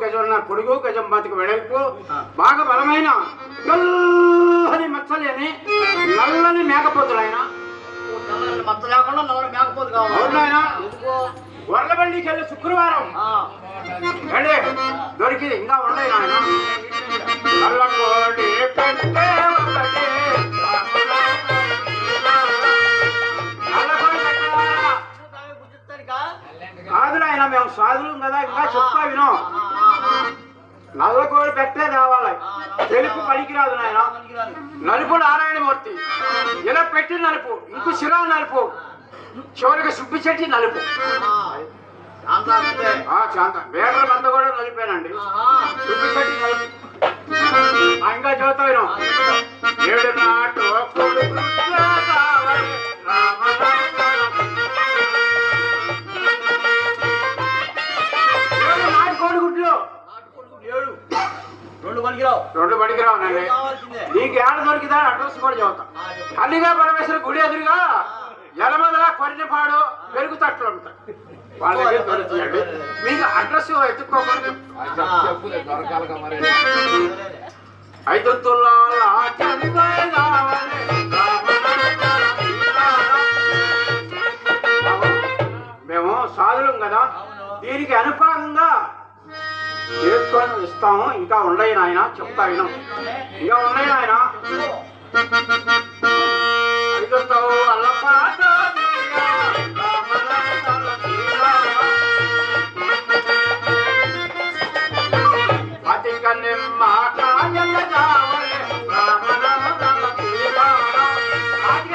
గజంన్నర పొడుగు గజం బతికి వెడల్పు బాగా బలమైన నల్లని మచ్చలేని నల్లని మేకపోతులైన నల్లని మచ్చ లేకుండా నల్లని మేకపోతు కావాలి? వరలబండికి వెళ్ళి శుక్రవారం. వెళ్ళి పనికిరాదు నాయన. నలుపు నారాయణమూర్తి. ఇలా పెట్టి నలుపు? ఇంకు శిరా నలుపు? చివరికి సుబ్బి చెట్టి నలుపు. ఆ, కూడా నలిపానండి. సుబ్బి చెట్టి నలుపు. ఇంకా చదువుతాను ఏడు నాటు రెండు రావునండి కావాల్సిందే? నీకు ఏడ దొరికిదా? అడ్రస్ కూడా చెప్పు. అల్లిగా పరమేశ్వర గుడి ఎదురుగా ఎలమదల కొరినపాడు పెరుగు తట్లు ఉంటాయి వాళ్ళ దగ్గర దొరుకుతుందండి మీకు అడ్రస్ ఎత్తుక్కోకుండా ఐదు తులాల చెంగాయ కావాలి. మేము సాధులం కదా. దీనికి అనుపాతంగా చేసుకొని ఇస్తాము. ఇంకా ఉన్నాయి నాయన చెప్తా విను. ఇంకా ఉన్నాయి నాయన. అతి కన్నెమ్మ కాయల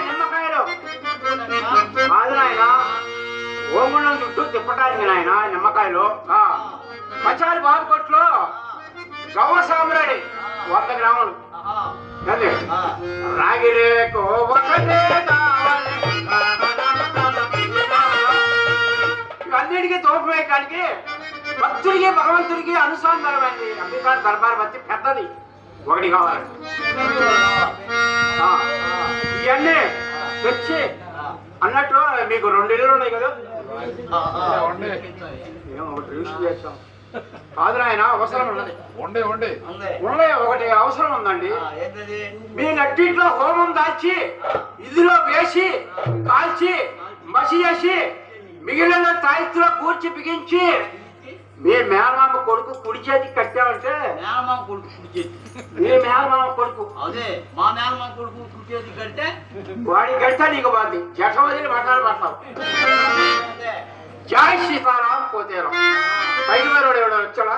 నిమ్మకాయలు కాదు నాయన చుట్టూ తిప్పటానికి నాయన నిమ్మకాయలు ఆ, పచారి బాబు కొట్లో గవ్వ సాంబ్రాడి వంద గ్రాములు. రాగిరేకు ఒకటే కావాలి ఇవన్నిటికీ భక్తుడికి భగవంతుడికి అనుసంధానమైంది. అంబికార్ దర్బార్ భక్తి పెద్దది. ఒకటి కావాలి. ఇవన్నీ తెచ్చి అన్నట్టు మీకు రెండు ఇళ్ళు ఉన్నాయి కదా. మేము ఒకటి రిజిస్టర్ చేస్తాం. కాదు నాయన అవసరం ఉన్నది. ఉండే ఉండే. ఉన్నాయి ఒకటి అవసరం ఉందండి. ఆ, ఏంటది? మీ నట్టింట్లో హోమం దాల్చి ఇదిలో వేసి కాల్చి మసి చేసి మిగిలిన తాయిత్తులో కూర్చి బిగించి మీ మేనమామ కొడుకు కుడి చేతికి కట్టామంటే మేనమామ కొడుకు కుడిచేది మీ మేనమామ కొడుకు. అదే మా మేనమామ కొడుకు కుడిచేది కంటే వాడి కడితే నీకు బాధి జట వదిలి మాట్లాడి పడతావు అదే. జై సీతారాం పోతేరాం. పైకి మరోడు ఎవడో వచ్చాడా?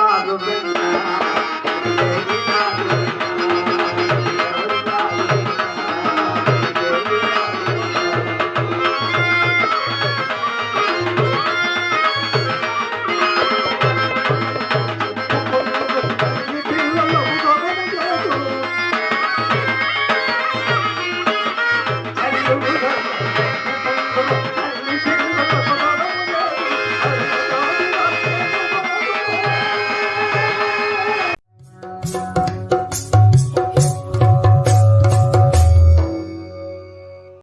Obrigado, Bernardo.